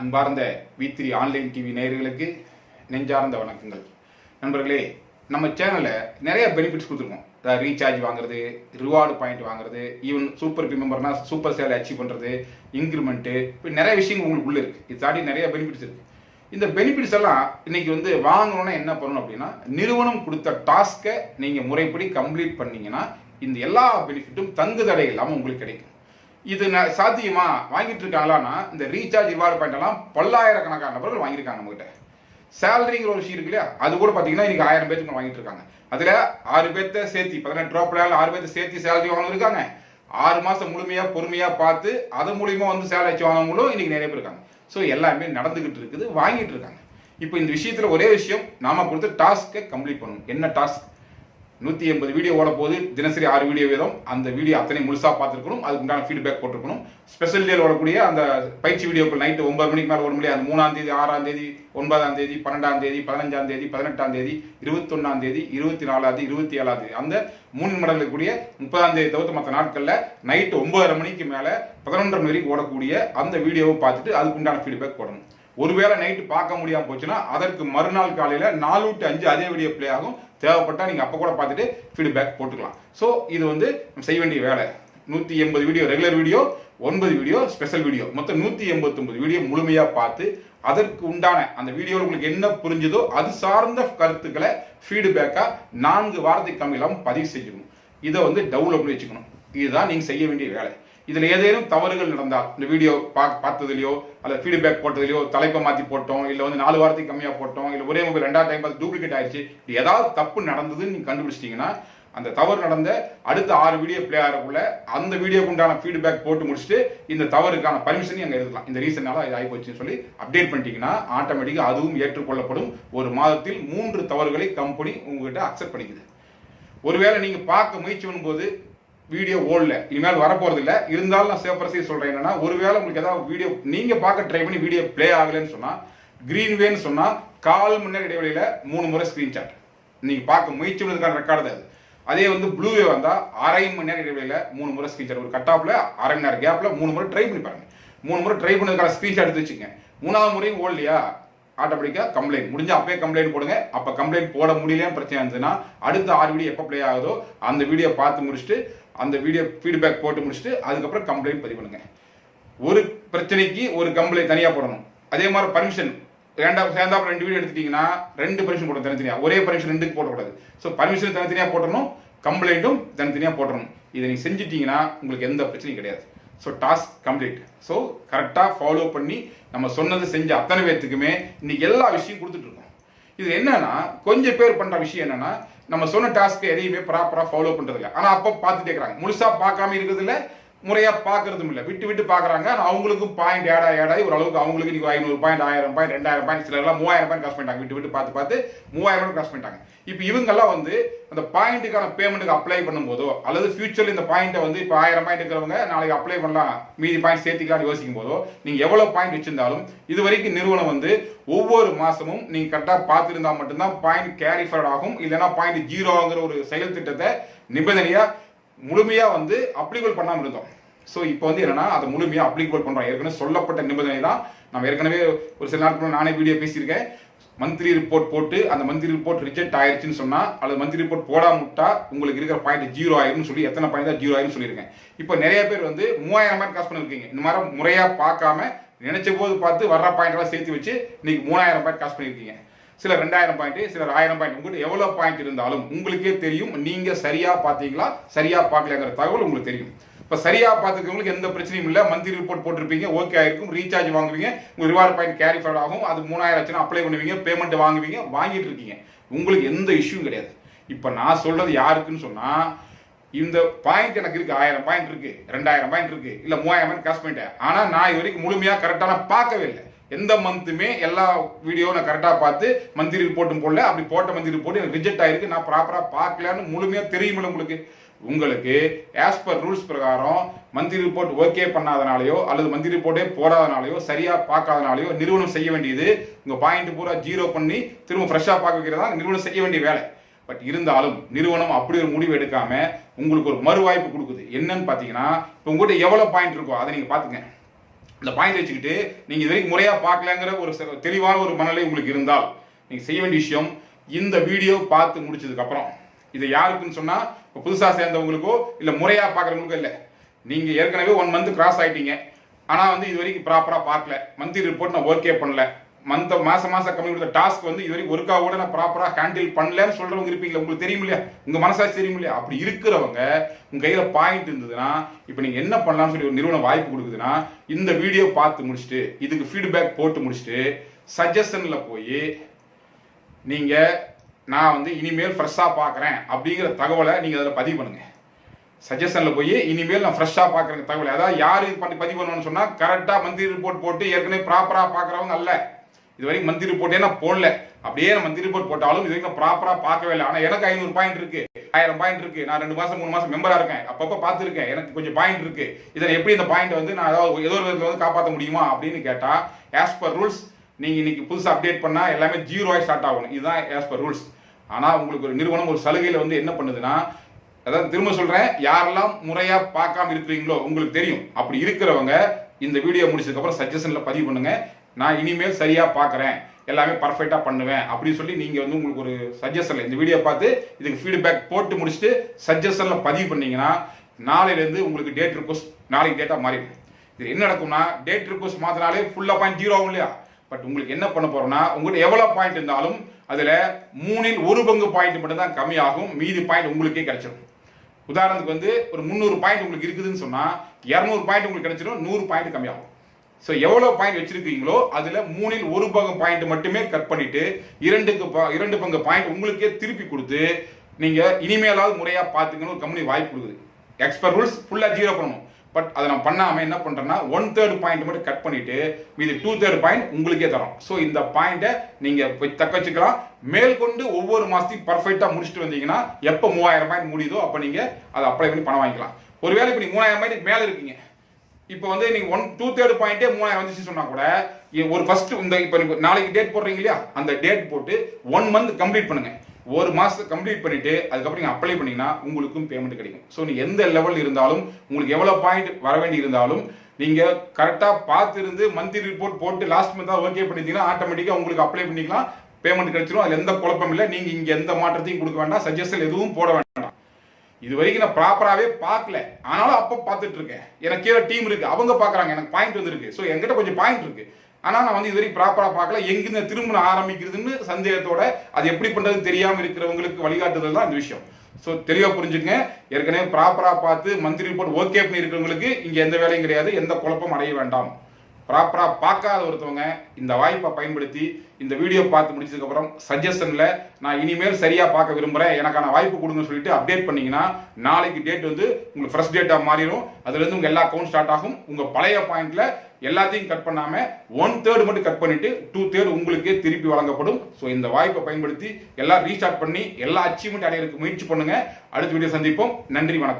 அன்பார்ந்த we three online TV நேயர்களுக்கு நெஞ்சார்ந்த வணக்கங்கள். நண்பர்களே நம்ம சேனலில் நிறைய பெனிஃபிட்ஸ் கொடுத்துருக்கோம். அதாவது ரீசார்ஜ் வாங்குறது ரிவார்டு பாயிண்ட் வாங்குறது ஈவன் சூப்பர் மெம்பர்னா சூப்பர் சேலை அச்சீவ் பண்ணுறது இன்க்ரிமெண்ட்டு இப்போ நிறைய விஷயங்கள் உங்களுக்கு உள்ளே இருக்குது இது தாண்டி நிறைய பெனிஃபிட்ஸ் இருக்குது இந்த பெனிஃபிட்ஸ் எல்லாம் இன்னைக்கு வந்து வாங்கணும்னா என்ன பண்ணணும் அப்படின்னா நிறுவனம் கொடுத்த டாஸ்க்கை நீங்கள் முறைப்படி கம்ப்ளீட் பண்ணீங்கன்னா இந்த எல்லா பெனிஃபிட்டும் தங்கு தடை இல்லாமல் உங்களுக்கு கிடைக்கும். இது ந- சாத்தியமா? வாங்கிட்டு இருக்காங்களான்னா இந்த ரீசார்ஜ் ரிவார்டு பாயிண்ட் எல்லாம் பல்லாயிரக்கணக்கான நபர்கள் வாங்கியிருக்காங்க நம்மகிட்ட. சேலரிங்கிற ஒரு விஷயம் இருக்கு இல்லையா? அது கூட பாத்தீங்கன்னா இன்னைக்கு ஆயிரம் பேருக்கு வாங்கிட்டு இருக்காங்க அதுல ஆறு பேர்த்த சேர்த்தி பதினெட்டு ரூபா பிள்ளைகள் ஆறு பேர்த்த சேர்த்தி சேலரி வாங்க இருக்காங்க ஆறு மாசம் முழுமையா பொறுமையா பார்த்து அது மூலியமா வந்து சேலரி வச்சு வாங்கினவங்களும் இன்னைக்கு நிறைய பேர் இருக்காங்க. ஸோ எல்லாமே நடந்துகிட்டு இருக்குது வாங்கிட்டு இருக்காங்க இப்போ இந்த விஷயத்துல ஒரே விஷயம் நாம கொடுத்து டாஸ்க்கை கம்ப்ளீட் பண்ணணும். என்ன டாஸ்க் நூற்றி எண்பது வீடியோ ஓட போது தினசரி ஆறு வீடியோ வீதம். அந்த வீடியோ அத்தனை முழுசாக பார்த்துருக்கணும். அதுக்கு உண்டான ஃபீட்பேக் போட்டிருக்கணும். ஸ்பெஷல் டேல ஓடக்கூடிய அந்த பயிற்சி வீடியோக்கள் நைட்டு ஒன்பது மணிக்கு மேலே ஓட முடியாது அந்த மூணாம் தேதி ஆறாம் தேதி ஒன்பதாம் தேதி பன்னெண்டாம் தேதி பதினஞ்சாம் தேதி பதினெட்டாம் தேதி இருபத்தொன்னாம் தேதி இருபத்தி நாலாம் தேதி இருபத்தி ஏழாம் தேதி. அந்த மூணு மடங்கு கூடிய முப்பதாம் தேதி தவிர்த்து மற்ற நாட்களில் நைட்டு ஒன்பதரை மணிக்கு மேலே பதினொன்றரை மணிக்கு ஓடக்கூடிய அந்த வீடியோவை பார்த்துட்டு அதுக்கு உண்டான ஃபீட்பேக் போடணும். ஒருவேளை நைட்டு பார்க்க முடியாமல் போச்சுன்னா அதற்கு மறுநாள் காலையில் நாலு விட்டு அஞ்சு அதே வீடியோ ப்ளே ஆகும். தேவைப்பட்டால் நீங்கள் அப்போ கூட பார்த்துட்டு ஃபீட்பேக் போட்டுக்கலாம். ஸோ இது வந்து நம்ம செய்ய வேண்டிய வேலை. நூற்றி எண்பது வீடியோ ரெகுலர் வீடியோ ஒன்பது வீடியோ ஸ்பெஷல் வீடியோ மொத்தம் நூற்றி எண்பத்தொம்பது வீடியோ முழுமையாக பார்த்து அதற்கு உண்டான அந்த வீடியோவில் உங்களுக்கு என்ன புரிஞ்சுதோ அது சார்ந்த கருத்துக்களை ஃபீட்பேக்காக நான்கு வாரத்துக்கு இல்லாமல் பதிவு செய்யணும் இதை வந்து டவுன்லோட் பண்ணி வச்சுக்கணும். இதுதான் நீங்கள் செய்ய வேண்டிய வேலை. இதுல ஏதேனும் தவறுகள் நடந்தால் இந்த வீடியோ பார்த்ததுலயோ அல்ல ஃபீட்பேக் போட்டதுலயோ தலைப்பை மாத்தி போட்டோம் இல்ல வந்து நாலு வாரத்துக்கு கம்மியா போட்டோம் இல்ல ஒரே மொபைல் ரெண்டாவது டைம் பார்த்து டூப்ளிகேட் ஆயிடுச்சு இப்படி ஏதாவது தப்பு நடந்ததுன்னு நீங்க கண்டுபிடிச்சிட்டீங்கன்னா அந்த தவறு நடந்த அடுத்த ஆறு வீடியோ பிளே ஆகிறக்குள்ள அந்த வீடியோக்கு உண்டான ஃபீட்பேக் போட்டு முடிச்சுட்டு இந்த தவறுக்கான பர்மிஷனையும் அங்கே எடுக்கலாம் இந்த ரீசனால இது ஆகிப்போச்சுன்னு சொல்லி அப்டேட் பண்ணிட்டீங்கன்னா ஆட்டோமேட்டிக்காக அதுவும் ஏற்றுக்கொள்ளப்படும். ஒரு மாதத்தில் மூன்று தவறுகளை கம்பெனி உங்ககிட்ட அக்செப்ட் பண்ணிக்குது. ஒருவேளை நீங்கள் பார்க்க முயற்சி பண்ணும்போது வீடியோ ஓடல. இனிமேல் வரப்போறது இல்ல இருந்தாலும் நான் சேப்பரசி சொல்றேன் என்னன்னா ஒருவேளை உங்களுக்கு ஏதாவது வீடியோ நீங்க பார்க்க ட்ரை பண்ணி வீடியோ ப்ளே ஆகலைன்னு சொன்னா கிரீன்வேன்னு சொன்னா கால் மணி நேரம் இடைவெளியில மூணு முறை ஸ்கிரீன்ஷாட் நீங்க பார்க்க முயற்சி பண்ணதுக்கான ரெக்கார்டு அது. அதே வந்து ப்ளூவே வந்தா அரை மணி நேரம் இடைவெளியில மூணு முறை ஸ்கிரீன்ஷாட் ஒரு கட்டாப்ல அரை மணி நேரம் கேப்ல மூணு முறை ட்ரை பண்ணி பாருங்க. மூணு முறை ட்ரை பண்ணதுக்கான ஸ்கிரீன்ஷாட் எடுத்து வச்சுங்க மூணாவது முறையும் ஓடலையா? ஆட்டோமேட்டிக்காக கம்ப்ளைண்ட் முடிஞ்சால் அப்பயே கம்ப்ளைண்ட் போடுங்க. அப்போ கம்ப்ளைண்ட் போட முடியலன்னு பிரச்சனை இருந்ததுன்னா அடுத்த ஆறு வீடியோ எப்போ ப்ளே ஆகுதோ அந்த வீடியோ பார்த்து முடிச்சுட்டு அந்த வீடியோ ஃபீட்பேக் போட்டு முடிச்சுட்டு அதுக்கப்புறம் கம்ப்ளைண்ட் பதிவு பண்ணுங்க. ஒரு பிரச்சனைக்கு ஒரு கம்ப்ளைண்ட் தனியாக போடணும். அதே மாதிரி பர்மிஷன் ரெண்டாவது சேர்ந்தாப்புல ரெண்டு வீடியோ எடுத்துட்டீங்கன்னா ரெண்டு பர்மிஷன் போடணும் தனித்தனியாக ஒரே பர்மிஷன் ரெண்டுக்கு போடக்கூடாது. ஸோ பர்மிஷன் தனித்தனியாக போட்டணும் கம்ப்ளைண்ட்டும் தனித்தனியாக போட்டணும் இதை நீங்கள் செஞ்சிட்டிங்கன்னா உங்களுக்கு எந்த பிரச்சனையும் கிடையாது. ஸோ டாஸ்க் கம்ப்ளீட் ஸோ கரெக்டாக ஃபாலோ பண்ணி நம்ம சொன்னது செஞ்ச அத்தனை பேர்த்துக்குமே இன்னைக்கு எல்லா விஷயம் கொடுத்துட்ருக்கோம் இது என்னன்னா கொஞ்சம் பேர் பண்ணுற விஷயம் என்னன்னா நம்ம சொன்ன டாஸ்க்கு எதையுமே ப்ராப்பராக ஃபாலோ பண்ணுறதில்ல ஆனால் அப்போ பார்த்து பார்த்துட்டே இருக்கிறாங்க. பார்க்காம இருக்கிறது முறையாக பார்க்கறதும் இல்லை. விட்டு விட்டு பார்க்குறாங்க. அவங்களுக்கும் பாயிண்ட் ஏடா ஏடாய் ஓரளவுக்கு அவங்களுக்கு இன்னைக்கு ஐநூறு பாயிண்ட் ஆயிரம் பாயிண்ட் ரெண்டாயிரம் பாயிண்ட் சில எல்லாம் மூவாயிரம் பாயிண்ட் காசு பண்ணிட்டாங்க. விட்டு விட்டு பார்த்து பார்த்து மூவாயிரம் பாயிண்ட் காசு பண்ணிட்டாங்க. இப்போ இவங்கெல்லாம் வந்து அந்த பாயிண்ட்டுக்கான பேமெண்ட்டுக்கு அப்ளை பண்ணும்போதோ அல்லது ஃபியூச்சரில் இந்த பாயிண்ட்டை வந்து இப்போ ஆயிரம் பாயிண்ட் இருக்கிறவங்க நாளைக்கு அப்ளை பண்ணலாம். மீதி பாயிண்ட் சேர்த்துக்கலாம் யோசிக்கும் போதோ நீங்கள் எவ்வளோ பாயிண்ட் வச்சிருந்தாலும் இது வரைக்கும் நிறுவனம் வந்து ஒவ்வொரு மாதமும் நீங்கள் கரெக்டாக பார்த்துருந்தா மட்டும்தான் பாயிண்ட் கேரி ஃபார்வர்ட் ஆகும். இல்லைன்னா பாயிண்ட் ஜீரோங்கிற ஒரு செயல் திட்டத்தை நிபந்தனையாக முழுமையாக வந்து அப்ளிகபிள் பண்ணாமல் இருந்தோம். ஸோ இப்போ வந்து என்னன்னா அதை முழுமையாக அப்ளிகபிள் பண்ணுறோம் ஏற்கனவே சொல்லப்பட்ட நிபந்தனை தான் நம்ம ஏற்கனவே ஒரு சில நாட்கள் நானே வீடியோ பேசியிருக்கேன். மந்த்லி ரிப்போர்ட் போட்டு அந்த மந்த்லி ரிப்போர்ட் ரிஜெக்ட் ஆயிடுச்சுன்னு சொன்னால் அல்லது மந்த்லி ரிப்போர்ட் போடாமட்டா உங்களுக்கு இருக்கிற பாயிண்ட் ஜீரோ ஆயிரும்னு சொல்லி எத்தனை பாயிண்ட் தான் ஜீரோ ஆயிரும் சொல்லியிருக்கேன். இப்போ நிறைய பேர் வந்து மூவாயிரம் பாயிண்ட் காசு பண்ணிருக்கீங்க இந்த மாதிரி முறையாக பார்க்காம நினைச்ச போது பார்த்து வர்ற பாயிண்ட் எல்லாம் சேர்த்து வச்சு இன்னைக்கு மூணாயிரம் பாயிண்ட் காசு பண்ணியிருக்கீங்க. சில ரெண்டாயிரம் பாயிண்ட் சிலர் ஆயிரம் பாயிண்ட் உங்கள்கிட்ட எவ்வளோ பாயிண்ட் இருந்தாலும் உங்களுக்கே தெரியும். நீங்கள் சரியாக பார்த்தீங்களா? சரியாக பார்க்கலங்கிற தகவல் உங்களுக்கு தெரியும். இப்போ சரியாக பார்த்துக்கவங்களுக்கு எந்த பிரச்சனையும் இல்லை. மந்த்லி ரிப்போர்ட் போட்டிருப்பீங்க. ஓகே ஆயிருக்கும். ரீசார்ஜ் வாங்குவீங்க. உங்கள் ரிவார்டு பாயிண்ட் கேரி ஃபார்வர்ட் ஆகும். அது மூணாயிரம் ஆச்சுன்னா அப்ளை பண்ணுவீங்க. பேமெண்ட் வாங்குவீங்க. வாங்கிட்டு இருக்கீங்க. உங்களுக்கு எந்த இஷ்யூவும் கிடையாது. இப்போ நான் சொல்றது யாருக்குன்னு சொன்னால் இந்த பாயிண்ட் எனக்கு இருக்கு. ஆயிரம் பாயிண்ட் இருக்கு. ரெண்டாயிரம் பாயிண்ட் இருக்கு. இல்ல மூவாயிரம் பாயிண்ட் காசு பண்ணிட்டேன். ஆனா நான் இது வரைக்கும் முழுமையா கரெக்டான பார்க்கவே இல்லை. எந்த மந்த்துமே எல்லா வீடியோவும் நான் கரெக்டாக பார்த்து மந்த்லி ரிப்போர்ட்டும் போடல. அப்படி போட்ட மந்த்லி ரிப்போர்ட் எனக்கு ரிஜெக்ட் ஆயிருக்கு. நான் ப்ராப்பராக பார்க்கலன்னு முழுமையாக தெரியுமில்ல உங்களுக்கு. உங்களுக்கு ஆஸ் பர் ரூல்ஸ் பிரகாரம் மந்த்லி ரிப்போர்ட் ஓகே பண்ணாதனாலயோ அல்லது மந்த்லி ரிப்போர்ட்டே போடாதனாலையோ சரியாக பார்க்காதனாலையோ நிறுவனம் செய்ய வேண்டியது. உங்கள் பாயிண்ட் பூரா ஜீரோ பண்ணி திரும்ப ஃப்ரெஷ்ஷாக பார்க்க வைக்கிறதா? நிறுவனம் செய்ய வேண்டிய வேலை. பட் இருந்தாலும் நிறுவனம் அப்படி ஒரு முடிவு எடுக்காம உங்களுக்கு ஒரு மறு வாய்ப்பு கொடுக்குது. என்னன்னு பார்த்தீங்கன்னா இப்போ உங்கள்கிட்ட எவ்வளோ பாயிண்ட் இருக்கோ அதை நீங்கள் பார்த்துங்க. இந்த பாயிண்ட் வச்சுக்கிட்டு நீங்க இது வரைக்கும் முறையா பார்க்கலங்கிற ஒரு தெளிவான ஒரு மனநிலை உங்களுக்கு இருந்தால் நீங்க செய்ய வேண்டிய விஷயம் இந்த வீடியோ பார்த்து முடிச்சதுக்கு அப்புறம். இது யாருக்குன்னு சொன்னா இப்போ புதுசாக சேர்ந்தவங்களுக்கோ இல்லை முறையா பார்க்குறவங்களுக்கோ இல்லை. நீங்க ஏற்கனவே ஒன் மந்த் கிராஸ் ஆயிட்டீங்க. ஆனால் வந்து இது வரைக்கும் ப்ராப்பராக பார்க்கல. மந்த்லி ரிப்போர்ட் நான் ஒர்க்கே பண்ணல. மந்த் மாச மாசம் கம்மி கொடுத்த டாஸ்க் வந்து இது வரைக்கும் ஒர்க்கா கூட நான் ப்ராப்பரா ஹேண்டில் பண்ணலன்னு சொல்றவங்க இருப்பீங்களா உங்களுக்கு தெரியும் இல்லையா உங்க மனசாட்சி தெரியும் இல்லையா அப்படி இருக்கிறவங்க உங்க கையில பாயிண்ட் இருந்ததுன்னா இப்போ நீங்க என்ன பண்ணலாம்னு சொல்லி ஒரு நிறுவனம் வாய்ப்பு கொடுக்குதுன்னா இந்த வீடியோ பார்த்து முடிச்சுட்டு இதுக்கு ஃபீட்பேக் போட்டு முடிச்சுட்டு சஜஷன்ல போய் நீங்க நான் வந்து இனிமேல் ஃப்ரெஷ்ஷா பார்க்குறேன் அப்படிங்கிற தகவலை நீங்க அதில் பதிவு பண்ணுங்க. சஜஷனில் போய் இனிமேல் நான் ஃப்ரெஷ்ஷாக பார்க்குறேன் தகவல். அதாவது யார் இது பண்ணி பதிவு பண்ணணும்னு சொன்னால் கரெக்டாக மந்த்லி ரிப்போர்ட் போட்டு ஏற்கனவே ப்ராப்பராக பார்க்குறவங்க அல்ல. இது வரைக்கும் மந்த்லி ரிப்போர்ட்டே நான் போடல. அப்படியே நான் மந்த்லி ரிப்போர்ட் போட்டாலும் இது வரைக்கும் ப்ராப்பரா பார்க்கவே இல்லை. ஆனா எனக்கு ஐநூறு பாயிண்ட் இருக்கு. ஆயிரம் பாயிண்ட் இருக்கு. நான் ரெண்டு மாசம் மூணு மாசம் மெம்பரா இருக்கேன். அப்பப்ப பார்த்துருக்கேன். எனக்கு கொஞ்சம் பாயிண்ட் இருக்கு. இதில் எப்படி இந்த பாயிண்ட் வந்து நான் ஏதாவது ஏதோ ஒரு விதத்தில் வந்து காப்பாற்ற முடியுமா அப்படின்னு கேட்டா ஆஸ் பர் ரூல்ஸ் நீங்க இன்னைக்கு புதுசாக அப்டேட் பண்ணா எல்லாமே ஜீரோ ஸ்டார்ட் ஆகணும். இதுதான் ஆஸ் பர் ரூல்ஸ் ஆனா உங்களுக்கு ஒரு நிறுவனம் ஒரு சலுகையில வந்து என்ன பண்ணுதுன்னா அதாவது திரும்ப சொல்றேன். யாரெல்லாம் முறையா பார்க்காம இருக்கிறீங்களோ உங்களுக்கு தெரியும். அப்படி இருக்கிறவங்க இந்த வீடியோ முடிச்சதுக்கப்புறம் சஜஷன்ல பதிவு பண்ணுங்க. நான் இனிமேல் சரியாக பார்க்குறேன் எல்லாமே பர்ஃபெக்டாக பண்ணுவேன். அப்படின்னு சொல்லி நீங்கள் வந்து உங்களுக்கு ஒரு சஜஷனில் இந்த வீடியோ பார்த்து இதுக்கு ஃபீட்பேக் போட்டு முடிச்சுட்டு சஜஷனில் பதிவு பண்ணீங்கன்னா நாளையிலேருந்து உங்களுக்கு டேட் ரிக்வஸ்ட் நாளைக்கு டேட்டாக மாறிடும். இது என்ன நடக்கும்னா டேட் ரிக்வஸ்ட் மாத்தினாலே ஃபுல்லா பாயிண்ட் ஜீரோ ஆகும் இல்லையா? பட் உங்களுக்கு என்ன பண்ண போகிறோம்னா உங்கள்கிட்ட எவ்வளோ பாயிண்ட் இருந்தாலும் அதில் மூணில் ஒரு பங்கு பாயிண்ட் மட்டும் தான் கம்மியாகும். மீதி பாயிண்ட் உங்களுக்கே கிடைச்சிடும் உதாரணத்துக்கு வந்து ஒரு முந்நூறு பாயிண்ட் உங்களுக்கு இருக்குதுன்னு சொன்னால் இரநூறு பாயிண்ட் உங்களுக்கு கிடைச்சிடும் நூறு பாயிண்ட் கம்மியாகும். ஸோ எவ்வளோ பாயிண்ட் வச்சிருக்கீங்களோ அதில் மூணில் ஒரு பங்கு பாயிண்ட் மட்டுமே கட் பண்ணிட்டு இரண்டுக்கு இரண்டு பங்கு பாயிண்ட் உங்களுக்கே திருப்பி கொடுத்து நீங்கள் இனிமேலாவது முறையாக பார்த்துக்கணும் ஒரு கம்பெனி வாய்ப்பு கொடுக்குது எக்ஸ்பர் ரூல்ஸ் ஃபுல்லாக ஜீரோ பண்ணணும். பட் அதை நான் பண்ணாமல் என்ன பண்ணுறேன்னா ஒன் தேர்ட் பாயிண்ட் மட்டும் கட் பண்ணிட்டு மீது டூ தேர்ட் பாயிண்ட் உங்களுக்கே தரோம். ஸோ இந்த பாயிண்ட்டை நீங்கள் போய் தக்க வச்சுக்கலாம். மேற்கொண்டு ஒவ்வொரு மாதத்தையும் பர்ஃபெக்டாக முடிச்சுட்டு வந்தீங்கன்னா எப்போ மூவாயிரம் பாயிண்ட் முடியுதோ அப்போ நீங்கள் அதை அப்ளை பண்ணி பணம் வாங்கிக்கலாம். ஒருவேளை இப்போ நீங்கள் மூவாயிரம் பாயிண்ட் மேலே இருக்கீங்க. இப்போ வந்து நீங்க ஒன் டூ தேர்ட் பாயிண்டே மூணாயிரம் வந்துச்சு சொன்னா கூட ஒரு ஃபர்ஸ்ட் இந்த இப்போ நாளைக்கு டேட் போடுறீங்க இல்லையா? அந்த டேட் போட்டு ஒன் மந்த் கம்ப்ளீட் பண்ணுங்க. ஒரு மாசத்தை கம்ப்ளீட் பண்ணிட்டு அதுக்கப்புறம் நீங்க அப்ளை பண்ணீங்கன்னா உங்களுக்கும் பேமெண்ட் கிடைக்கும். ஸோ நீங்க எந்த லெவல் இருந்தாலும் உங்களுக்கு எவ்வளவு பாயிண்ட் வர வேண்டி இருந்தாலும் நீங்க கரெக்டா பார்த்துருந்து மந்த்லி ரிப்போர்ட் போட்டு லாஸ்ட் மந்த் ஓகே பண்ணிட்டீங்கன்னா ஆட்டோமேட்டிக்கா உங்களுக்கு அப்ளை பண்ணிக்கலாம். பேமெண்ட் கிடைச்சிடும் அதுல எந்த குழப்பம் இல்லை. நீங்க இங்க எந்த மாற்றத்தையும் கொடுக்க வேண்டாம். சஜஷன் எதுவும் போட வேண்டாம். இது வரைக்கும் நான் ப்ராப்பராகவே பார்க்கல. ஆனாலும் அப்போ பார்த்துட்டு இருக்கேன் எனக்கு கீழே டீம் இருக்கு. அவங்க பார்க்குறாங்க. எனக்கு பாயிண்ட் வந்துருக்கு. ஸோ என்கிட்ட கொஞ்சம் பாயிண்ட் இருக்கு. ஆனால் நான் வந்து இது வரைக்கும் ப்ராப்பராக பார்க்கல. எங்கிருந்து திரும்ப ஆரம்பிக்கிறதுன்னு சந்தேகத்தோட அது எப்படி பண்றது தெரியாம இருக்கிறவங்களுக்கு வழிகாட்டுதல் தான் இந்த விஷயம். ஸோ தெளிவாக புரிஞ்சுங்க ஏற்கனவே ப்ராப்பராக பார்த்து மந்த்லி ரிப்போர்ட் ஓகே பண்ணி இருக்கிறவங்களுக்கு இங்கே எந்த வேலையும் கிடையாது. எந்த குழப்பம் அடைய வேண்டாம். ப்ராப்பராக பார்க்காத ஒருத்தவங்க இந்த வாய்ப்பை பயன்படுத்தி இந்த வீடியோ பார்த்து முடிச்சதுக்கப்புறம் சஜஷனில் நான் இனிமேல் சரியாக பார்க்க விரும்புகிறேன் எனக்கான வாய்ப்பு கொடுங்கன்னு சொல்லிட்டு அப்டேட் பண்ணிங்கன்னா நாளைக்கு டேட் வந்து உங்களுக்கு ஃப்ரெஷ் டேட்டாக மாறிடும். அதுலேருந்து உங்கள் எல்லா அக்கௌண்ட் ஸ்டார்ட் ஆகும். உங்கள் பழைய பாயிண்டில் எல்லாத்தையும் கட் பண்ணாமல் ஒன் தேர்ட் மட்டும் கட் பண்ணிவிட்டு டூ தேர்ட் உங்களுக்கே திருப்பி வழங்கப்படும். ஸோ இந்த வாய்ப்பை பயன்படுத்தி எல்லாம் ரீஸ்டார்ட் பண்ணி எல்லா அச்சீவ்மெண்ட் அடையிறதுக்கு முயற்சி பண்ணுங்கள் அடுத்த வீடியோ சந்திப்போம். நன்றி வணக்கம்.